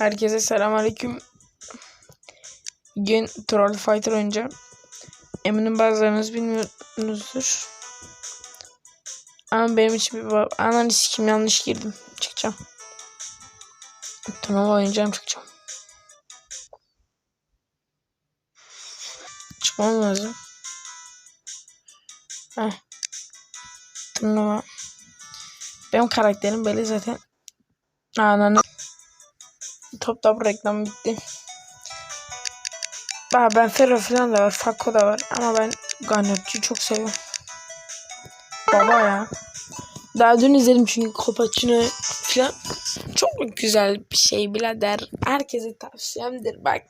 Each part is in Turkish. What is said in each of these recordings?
Herkese selamünaleyküm. Bugün Troll Fighter oynayacağım. Eminim bazılarınız bilmiyorsunuzdur. Ama benim için bir bak. Ananı sikim yanlış girdim. Çıkacağım. Turnuva oynayacağım çıkacağım. Çıkmam lazım. Heh. Turnuva. Benim karakterim belli zaten. Ananı. Top top reklam bitti. Aa, ben Ferro falan da var. Fakko da var. Ama ben Garnetçi'yi çok seviyorum. Baba ya. Daha dün izledim çünkü Kopacino falan. Çok güzel bir şey birader. Herkese tavsiyemdir bak.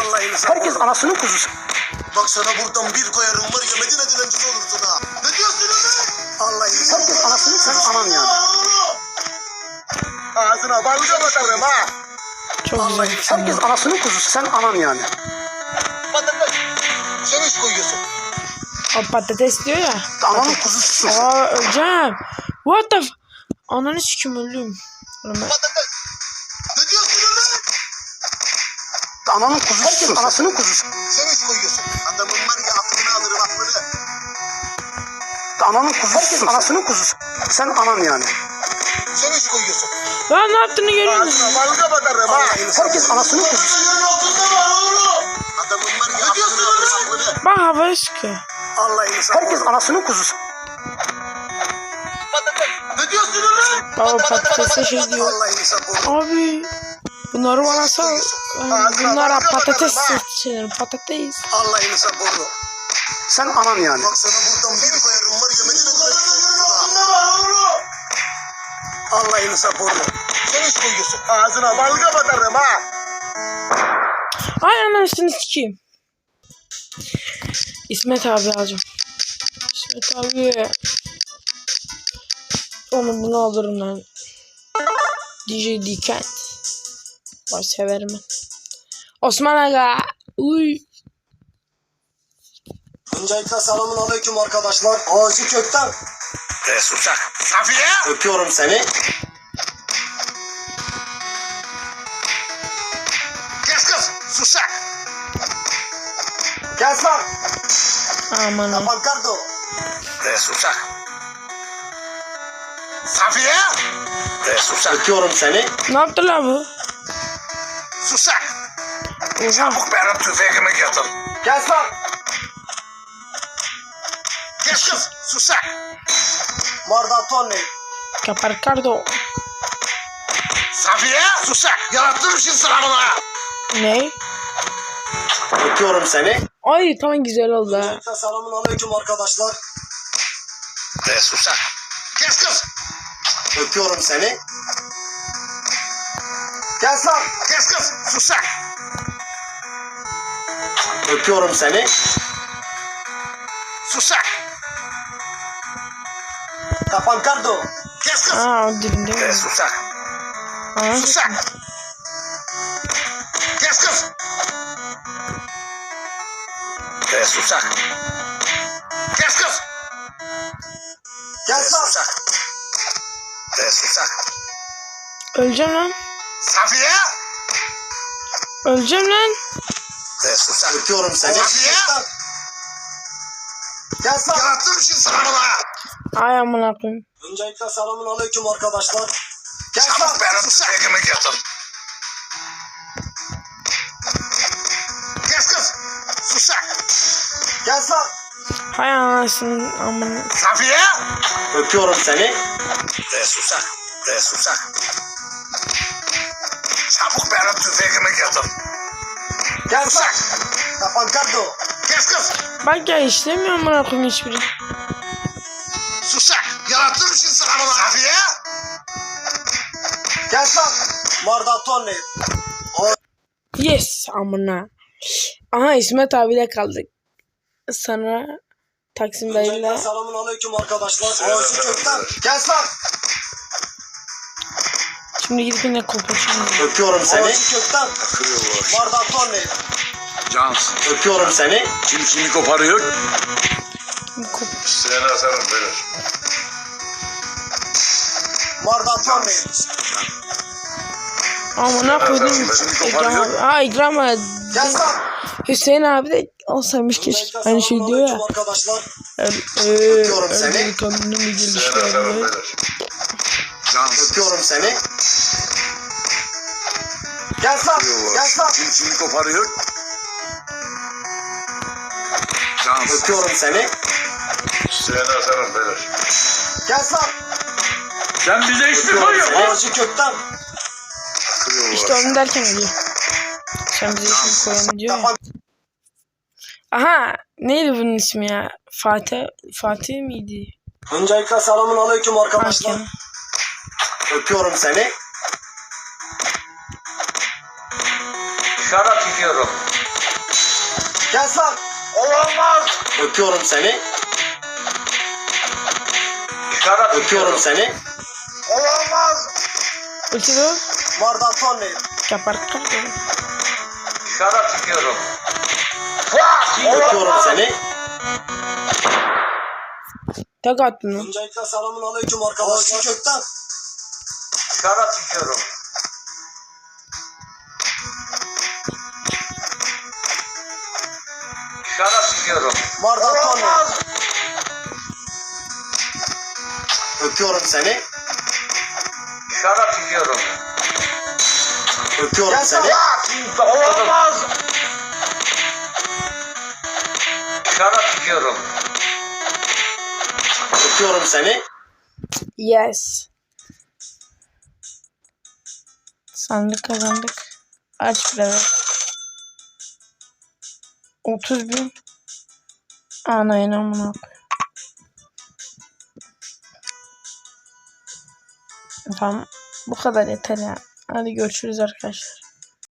Allah'ını Herkes anasının kuzusu. Bak sana buradan bir koyarım var ya Medine dilencisi olursun ha. Ne diyorsun lan? Allah'ını Herkes anasını sen anan yani. Ağzına balga bakarım ha. Çok güzel. Herkes anasının kuzusu sen anan yani. Patates. Sen iş koyuyorsun. O patates diyor ya. Ananın kuzususun. Aa öleceğim. What the f... Ananı sikim öldüm. Patates. Ne diyorsun lan? Ananın kuzususun Herkes anasının kuzusu. Sen iş koyuyorsun. Adamın var ya aklını alırım aklını. Ananın kuzususun Herkes anasının kuzusu. Sen anan yani. Lan ne yaptığını görüyor musun? Balga bakarım ha. Herkes alırım aklını. Bak havaya. Allah'ını Herkes anasının kuzusu. Ne diyorsun lan? Baba patatese şey diyor. Abi. Bunları bana sal. Bunlara patates seçerim. Patates. Allah'ını sapor. Sen anan yani. Bak sana buradan bir koyarım Sapor. Sen iş koyuyorsun. Ağzına balga batarım ha. Ay anasını sikeyim. İsmet abi alacağım. İsmet abi. Oğlum bunu alırım lan. DJ Dikent. Vay severim ben. Osman Aga. Uy. Öncelikle selamun aleyküm arkadaşlar. Ağacı kökten Resusak. Safiye. öpüyorum seni. Kes kız. Susak. Gel lan. Aman ha. Pankardo. Resusak. Safiye. Resusak. Öpüyorum seni. Ne yaptı lan bu? Susak. Oha. Çabuk benim tüfeğimi getir. Gel lan. Kes kız. Susak. Mardatone. Caparcardo. Safiye. Susak. Yarattım şimdi sıramını. Ne? Öpüyorum seni. Ay tamam güzel oldu. Öncelikle selamun aleyküm arkadaşlar. Resusak. Kes kız. Öpüyorum seni. Gel lan. Kes kız. Susak. Öpüyorum seni. Pankardo. Kes kız. Aa o dibinde mi? Resusak. Aa, Susak. Kes kız. Resusak. Kes kız. Gel lan. Resusak. Resusak. Öleceğim lan. Safiye. Öleceğim lan. Resusak. Öpüyorum seni. Safiye. Yarattım şimdi sıramını. Ay amına koyayım. Öncelikle selamun aleyküm arkadaşlar. Gel. Çabuk benim tüfeğimi getir. Kes kız. Susak. Gel lan. Hay anasının amına. Safiye. Öpüyorum seni. Resusak. Resusak. Çabuk benim tüfeğimi getir. Gel. Susak. Pankardo. Kes kız. Bak ya işlemiyor amına koyayım hiçbiri. Susak. Yarattım şimdi sıramını. Safiye. Gel lan. Mardatone. Yes amına. Aha İsmet abiyle kaldık. Sonra Taksim dayıyla. Selamun aleyküm arkadaşlar. Ağacı kökten. Gel lan. Şimdi gidip yine kopuşalım. Öpüyorum seni. Ağacı kökten. Mardatone. Cansın. Öpüyorum seni. Kim kimi koparıyor? Seni atarım böyle. Mardatlan Bey. Amına koydum. İkram abi. Ha İkram abi. Hüseyin abi de olsaymış keşke. Aynı şey diyor ya. Selamünaleyküm Arkadaşlar. Er, eee, Öpüyorum seni. Gel lan. Gel lan. Şimdi koparıyor? Öpüyorum seni. Seni atarım beyler. Gel lan. Sen bize hiç mi Öpüyorum seni. Ağacı kökten. İşte onu derken ölüyor. Sen bize isim koyalım diyor ya. Aha neydi bunun ismi ya? Fatih Fatih miydi? Öncelikle selamun aleyküm arkadaşlar. Hakem. Öpüyorum seni. Şarap içiyorum. Gel lan. Olamaz. Öpüyorum seni. Şarap Öpüyorum seni. Olamaz. Ultido Mardatlan Bey. kapar kapar. Şarap içiyorum. Öpüyorum seni. Tek attın lan. Öncelikle selamun aleyküm arkadaşlar. Kökten. Şarap içiyorum. Şarap içiyorum. Mardatlan Bey. Olamaz. Öpüyorum seni. Şarap içiyorum. Öpüyorum seni. Olamaz. Şarap içiyorum. Öpüyorum seni. Yes. Sandık kazandık. Aç bir evet. 30 bin. Ana inamına Tamam. Bu kadar yeter ya. Hadi görüşürüz arkadaşlar.